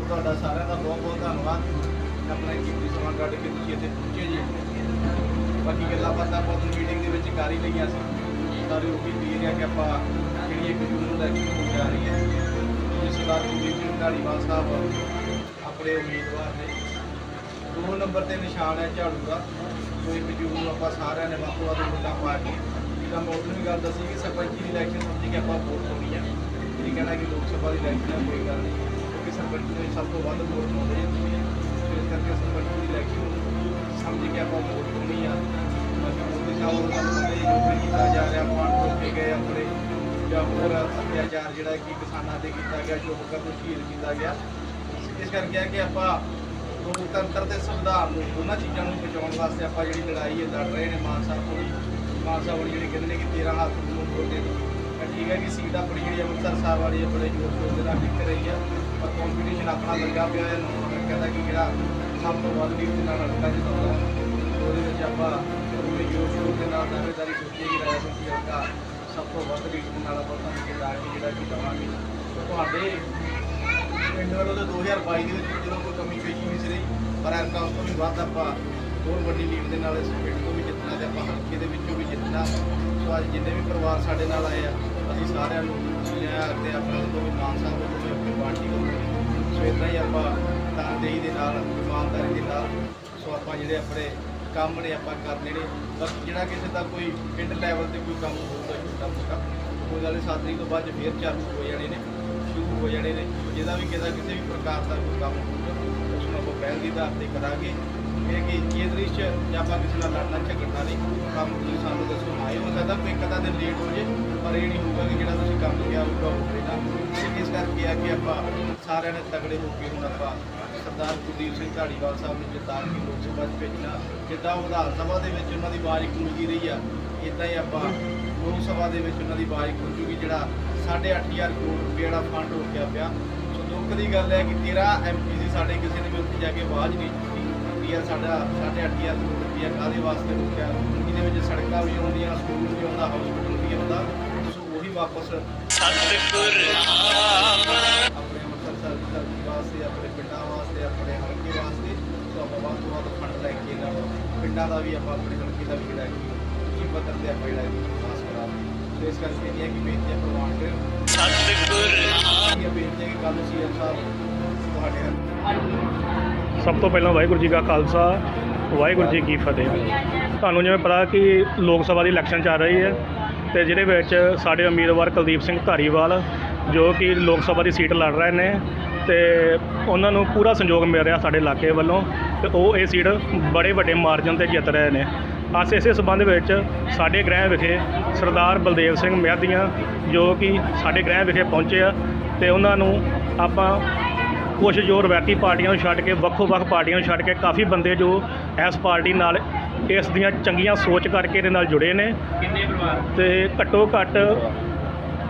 ਨੂੰ ਤੁਹਾਡਾ ਸਾਰਿਆਂ ਦਾ ਬਹੁਤ ਬਹੁਤ ਧੰਨਵਾਦ। ਆਪਣਾ ਕੀਮਤੀ ਸਮਾਂ ਕੱਢ ਕੇ ਤੁਸੀਂ ਇੱਥੇ ਪਹੁੰਚੇ ਜੀ। ਬਾਕੀ ਗੱਲਾਂ ਬਾਤਾਂ ਆਪਾਂ ਨੂੰ ਮੀਟਿੰਗ ਦੇ ਵਿੱਚ ਕਰ ਹੀ ਲਈਆਂ ਸੀ। ਸਾਰੇ ਉਹ ਵੀ ਕਲੀਅਰ ਹੈ ਕਿ ਆਪਾਂ ਜਿਹੜੀ ਇੱਕ ਜੂਨ ਨੂੰ ਇਲੈਕਸ਼ਨ ਹੋਣ ਜਾ ਰਹੀ ਹੈ ਜਿਸ ਸਰਦਾਰ ਕੁਲਦੀਪ ਸਿੰਘ ਢਾਲੀਵਾਲ ਸਾਹਿਬ ਆਪਣੇ ਉਮੀਦਵਾਰ ਨੇ, ਦੋ ਨੰਬਰ ਤੇ ਨਿਸ਼ਾਨ ਹੈ ਝਾੜੂ ਦਾ। ਸੋ ਇੱਕ ਜੂਨ ਨੂੰ ਆਪਾਂ ਸਾਰਿਆਂ ਨੇ ਵੱਖ ਵੱਖ ਵੋਟਾਂ ਪਾ ਕੇ ਜਿੱਦਾਂ ਮੈਂ ਉਦੋਂ ਵੀ ਗੱਲ ਦੱਸੀ ਕਿ ਸਰਪੰਚੀ ਦੀ ਇਲੈਕਸ਼ਨ ਸਮਝੀ ਕਿ ਆਪਾਂ ਵੋਟ ਪਾਉਣੀ ਹੈ ਇਹ ਕਹਿਣਾ ਕਿ ਲੋਕ ਸਭਾ ਦੀ ਇਲੈਕਸ਼ਨ ਹੈ ਕੋਈ ਗੱਲ ਨਹੀਂ। ਕਿਉਂਕਿ ਦੇ ਸਭ ਤੋਂ ਵੱਧ ਵੋਟ ਪਾਉਂਦੇ ਆ ਸੋ ਇਸ ਕਰਕੇ ਸਰਪੰਚ ਦੀ ਇਲੈਕਸ਼ਨ ਸਮਝ ਕੇ ਆਪਾਂ ਵੋਟ ਪਾਉਣੀ ਆ। ਬਾਕੀ ਮੋਦੀ ਸਾਹਿਬ ਜੋ ਵੀ ਕੀਤਾ ਜਾ ਰਿਹਾ ਪਾਣ ਰੋਕੇ ਗਏ ਆਪਣੇ, ਜਾਂ ਹੋਰ ਅਤਿਆਚਾਰ ਜਿਹੜਾ ਕਿ ਕਿਸਾਨਾਂ ਤੇ ਕੀਤਾ ਗਿਆ ਸ਼ੋਭਕਾ ਨੂੰ ਸ਼ਹੀਦ ਕੀਤਾ ਗਿਆ। ਇਸ ਕਰਕੇ ਹੈ ਕਿ ਆਪਾਂ ਲੋਕਤੰਤਰ ਤੇ ਸੰਵਿਧਾਨ ਨੂੰ ਦੋਨਾਂ ਚੀਜ਼ਾਂ ਨੂੰ ਬਚਾਉਣ ਵਾਸਤੇ ਆਪਾਂ ਜਿਹੜੀ ਲੜਾਈ ਹੈ ਲੜ ਰਹੇ ਨੇ ਮਾਨ ਸਾਹਿਬ ਕੋਲ ਮਾਨ ਸਾਹਿਬ ਵਾਲੀ ਜਿਹੜੀ ਕਹਿੰਦੇ ਨੇ ਕਿ 13 ਹੱਥ ਨੂੰ ਬੋਲਦੇ ਨੇ ਕਿ ਸੀਟ ਆਪਣੀ ਜਿਹੜੀ ਅੰਮ੍ਰਿਤਸਰ ਸਾਹਿਬ ਵਾਲੀ ਹੈ, ਬੜੇ ਜੋਰ ਸ਼ੋਰ ਦੇ ਨਾਲ ਜਿੱਤ ਰਹੀ ਹੈ। ਪਰ ਕੰਪੀਟੀਸ਼ਨ ਆਪਣਾ ਲੱਗਾ ਪਿਆ ਹੈ ਨੌਂ ਕਹਿੰਦਾ ਕਿ ਜਿਹੜਾ ਸਭ ਤੋਂ ਵੱਧ ਲੀਡ ਦੇ ਨਾਲ ਲੜਕਾ ਜਿੱਤਦਾ ਉਹਦੇ ਵਿੱਚ ਆਪਾਂ ਪੂਰੇ ਜੋਰ ਸ਼ੋਰ ਦੇ ਨਾਲ ਦਾਅਵੇਦਾਰੀ ਕੀਤੀ ਕਿ ਰਾਜਾ ਸਿੰਘ ਹਲਕਾ ਸਭ ਤੋਂ ਵੱਧ ਲੀਡ ਦੇ ਨਾਲ ਆਪਾਂ ਤੁਹਾਨੂੰ ਜਿਤਾ ਕਿ ਜਿਹੜਾ ਜਿਤਾਵਾਂਗੇ ਤੁਹਾਡੇ ਪਿੰਡ ਵੱਲੋਂ ਤਾਂ 2022 ਦੇ ਵਿੱਚ ਜਦੋਂ ਕੋਈ ਕਮੀ ਪੇਸ਼ੀ ਨਹੀਂ ਸੀ ਰਹੀ, ਪਰ ਐਰਕਾ ਉਸ ਤੋਂ ਵੀ ਵੱਧ ਆਪਾਂ ਹੋਰ ਵੱਡੀ ਲੀਡ ਦੇ ਨਾਲ ਇਸ ਪਿੰਡ ਤੋਂ ਵੀ ਜਿੱਤਣਾ ਤੇ ਆਪਾਂ ਹਲਕੇ ਦੇ ਵਿੱਚੋਂ ਵੀ ਜਿੱਤਣਾ। ਸੋ ਅੱਜ ਜਿੰਨੇ ਵੀ ਪਰਿਵਾਰ ਸਾਡੇ ਨਾਲ ਆਏ ਆ ਅਸੀਂ ਸਾਰਿਆਂ ਨੂੰ ਲਿਆ ਤੇ ਆਪਣੇ ਤੋਂ ਵੀ ਮਾਨ ਸਾਹਿਬ ਵੱਲੋਂ ਵੀ ਆਪਣੀ ਪਾਰਟੀ ਵੱਲੋਂ ਸੋ ਇਦਾਂ ਹੀ ਆਪਾਂ ਤਾਨਦੇਹੀ ਦੇ ਨਾਲ, ਇਮਾਨਦਾਰੀ ਦੇ ਨਾਲ, ਸੋ ਆਪਾਂ ਜਿਹੜੇ ਆਪਣੇ ਕੰਮ ਨੇ ਆਪਾਂ ਕਰਨੇ ਨੇ। ਬਸ ਜਿਹੜਾ ਕਿਸੇ ਦਾ ਕੋਈ ਪਿੰਡ ਲੈਵਲ ਤੇ ਕੋਈ ਕੰਮ ਹੋਊਗਾ ਛੋਟਾ ਮੋਟਾ ਕੋਈ ਗੱਲ ਸਾਤਰੀ ਤੋਂ ਬਾਅਦ 'ਚ ਫੇਰ ਚਾਲੂ ਹੋ ਜਾਣੇ ਨੇ, ਸ਼ੁਰੂ ਹੋ ਜਾਣੇ ਨੇ। ਜਿਹਦਾ ਵੀ ਕਿਸੇ ਕਿਸੇ ਵੀ ਪ੍ਰਕਾਰ ਦਾ ਕੋਈ ਕੰਮ ਹੋਊਗਾ ਉਸ ਨੂੰ ਆਪਾਂ ਪਹਿਲ ਦੀ ਆਧਾਰ ਤੇ ਕਰਾਂਗੇ। ਇਹ ਕਿ ਇਹ ਦ੍ਰਿਸ਼ ਜਾਂ ਆਪਾਂ ਕਿਸੇ ਨਾਲ ਲੜਨਾ ਝਗੜਨਾ ਨਹੀਂ, ਕੰਮ ਤੁਸੀਂ ਸਾਨੂੰ ਦੱਸੋ ਆਏ ਹੋ ਸਕਦਾ, ਕੋਈ ਇੱਕ ਅੱਧਾ ਦਿਨ ਲੇਟ ਹੋ ਜੇ ਪਰ ਇਹ ਨਹੀਂ ਹੋਊਗਾ ਕਿ ਜਿਹੜਾ ਤੁਸੀਂ ਕੰਮ ਕਿਹਾ ਹੋਊਗਾ ਉਹ ਹੋਵੇਗਾ ਇਸ ਕਰਕੇ ਆ ਕਿ ਆਪਾਂ ਸਾਰਿਆਂ ਨੇ ਤਗੜੇ ਹੋ ਕੇ ਹੁਣ ਆਪਾਂ ਸਰਦਾਰ ਕੁਲਦੀਪ ਸਿੰਘ ਢਾੜੀਵਾਲ ਸਾਹਿਬ ਨੂੰ ਜਿੱਤਾ ਕੇ ਲੋਕ ਸਭਾ 'ਚ ਭੇਜਣਾ। ਜਿੱਦਾਂ ਉਹ ਵਿਧਾਨ ਸਭਾ ਦੇ ਵਿੱਚ ਉਹਨਾਂ ਦੀ ਆਵਾਜ਼ ਗੂੰਜਦੀ ਰਹੀ ਆ ਇਦਾਂ ਹੀ ਆਪਾਂ ਲੋਕ ਸਭਾ ਦੇ ਵਿੱਚ ਉਹਨਾਂ ਦੀ ਆਵਾਜ਼ ਗੂੰਜੂਗੀ ਜਿਹੜਾ 8500 ਕਰੋੜ ਰੁਪਏ ਜਿਹੜਾ ਫੰਡ ਰੋਕਿਆ ਪਿਆ। ਸੋ ਦੁੱਖ ਦੀ ਗੱਲ ਹੈ ਕਿ 13 ਐਮਪੀ ਸੀ ਸਾਡੇ ਕਿਸੇ ਨੇ ਵੀ ਉੱਥੇ ਜਾ ਕੇ ਆਵਾਜ਼ ਨਹੀਂ ਚੁੱਕੀ ਵੀ ਯਾਰ ਸਾਡਾ 8500 ਕਰੋੜ ਰੁਪਏ ਕਾਹਦੇ ਵਾਸਤੇ ਰੋਕਿਆ? ਇਹਦੇ ਵਿੱਚ ਸੜਕਾਂ ਵੀ ਆਉਂਦੀਆਂ ਸਕੂਲ ਵੀ ਆਉਂਦਾ ਹਸਪੀਟਲ ਵੀ ਆਉਂਦਾ। ਸੋ ਉਹੀ ਵਾਪਸ ਆਪਣੇ ਅੰਮ੍ਰਿਤਸਰ ਸਾਹਿਬ ਧਰਤੀ ਵਾਸਤੇ, ਆਪਣੇ ਪਿੰਡਾਂ ਵਾਸਤੇ, ਆਪਣੇ ਹਲਕੇ ਵਾਸਤੇ ਸੋ ਆਪਾਂ ਵੱਧ ਤੋਂ ਵੱਧ ਫੰਡ ਲੈ ਕੇ ਇਹਨਾਂ ਪਿੰਡਾਂ ਦਾ ਵੀ ਆਪਾਂ ਆਪਣੇ ਹਲਕੇ ਦਾ ਵੀ ਜਿਹੜਾ ਹੈ ਪੱਧਰ ਤੇ ਆਪਾਂ ਜਿਹੜਾ ਵਿਕਾਸ ਕਰਾਂਗੇ ਸੋ ਇਸ ਕਰਕੇ ਇਹ ਹੈ ਕਿ ਬੇਨਤੀ ਪ੍ਰਵਾਨ ਕਰੇ ਸਤਿਗੁਰ ਇਹ ਬੇਨਤੀ ਹੈ ਕਿ ਕੱਲ ਸੀਐਮ ਸਾਹਿਬ ਤੁਹਾਡੇ ਸਭ ਤੋਂ ਪਹਿਲਾਂ ਵਾਹਿਗੁਰੂ ਜੀ ਕਾ ਖਾਲਸਾ, ਵਾਹਿਗੁਰੂ ਜੀ ਕੀ ਫਤਿਹ। ਤੁਹਾਨੂੰ ਜਿਵੇਂ ਪਤਾ ਕਿ ਲੋਕ ਸਭਾ ਦੀ ਇਲੈਕਸ਼ਨ ਚੱਲ ਰਹੀ ਹੈ। ਤੇ ਜਿਹਦੇ ਵਿੱਚ ਸਾਡੇ ਉਮੀਦਵਾਰ ਕੁਲਦੀਪ ਸਿੰਘ ਧਾਰੀਵਾਲ, ਜੋ ਕਿ ਲੋਕ ਸਭਾ ਦੀ ਸੀਟ ਲੜ ਰਹੇ ਨੇ ਤੇ ਉਹਨਾਂ ਨੂੰ ਪੂਰਾ ਸੰਯੋਗ ਮਿਲ ਰਿਹਾ ਸਾਡੇ ਇਲਾਕੇ ਵੱਲੋਂ ਤੇ ਉਹ ਇਹ ਸੀਟ ਬੜੇ ਵੱਡੇ ਮਾਰਜਨ ਤੇ ਜਿੱਤ ਰਹੇ ਨੇ। ਅਸ ਇਸੇ ਸਬੰਧ ਵਿੱਚ ਸਾਡੇ ਗ੍ਰਹਿ ਵਿਖੇ ਸਰਦਾਰ ਬਲਦੇਵ ਸਿੰਘ ਮਹਿਦੀਆਂ ਜੋ ਕਿ ਸਾਡੇ ਗ੍ਰਹਿ ਵਿਖੇ ਪਹੁੰਚੇ ਆ ਤੇ ਉਹਨਾਂ ਨੂੰ ਆਪਾਂ ਕੁਝ ਜੋ ਰਵਾਇਤੀ ਪਾਰਟੀਆਂ ਨੂੰ ਛੱਡ ਕੇ ਵੱਖੋ ਵੱਖ ਪਾਰਟੀਆਂ ਨੂੰ ਛੱਡ ਕੇ ਕਾਫੀ ਬੰਦੇ ਜੋ ਇਸ ਪਾਰਟੀ ਨਾਲ ਇਸ ਦੀਆਂ ਚੰਗੀਆਂ ਸੋਚ ਕਰਕੇ ਇਹਦੇ ਨਾਲ ਜੁੜੇ ਨੇ। ਕਿੰਨੇ ਪਰਿਵਾਰ? ਤੇ ਘੱਟੋ ਘੱਟ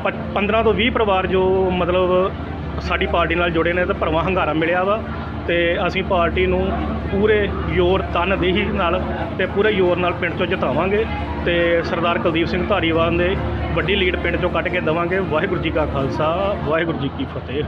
ਪ- 15 ਤੋਂ 20 ਪਰਿਵਾਰ ਜੋ ਮਤਲਬ ਸਾਡੀ ਪਾਰਟੀ ਨਾਲ ਜੁੜੇ ਨੇ ਤੇ ਭਰਵਾਂ ਹੰਗਾਰਾ ਮਿਲਿਆ ਵਾ। ਤੇ ਅਸੀਂ ਪਾਰਟੀ ਨੂੰ ਪੂਰੇ ਜ਼ੋਰ ਤਨਦੇਹੀ ਨਾਲ ਤੇ ਪੂਰੇ ਜ਼ੋਰ ਨਾਲ ਪਿੰਡ ਚੋਂ ਜਿਤਾਵਾਂਗੇ ਤੇ ਸਰਦਾਰ ਕੁਲਦੀਪ ਸਿੰਘ ਧਾਰੀਵਾਲ ਦੇ ਵੱਡੀ ਲੀਡ ਪਿੰਡ ਚੋਂ ਕੱਢ ਕੇ ਦੇਵਾਂਗੇ। ਵਾਹਿਗੁਰੂ ਜੀ ਕਾ ਖਾਲਸਾ ਵਾਹਿਗੁਰੂ ਜੀ ਕੀ ਫਤਿਹ।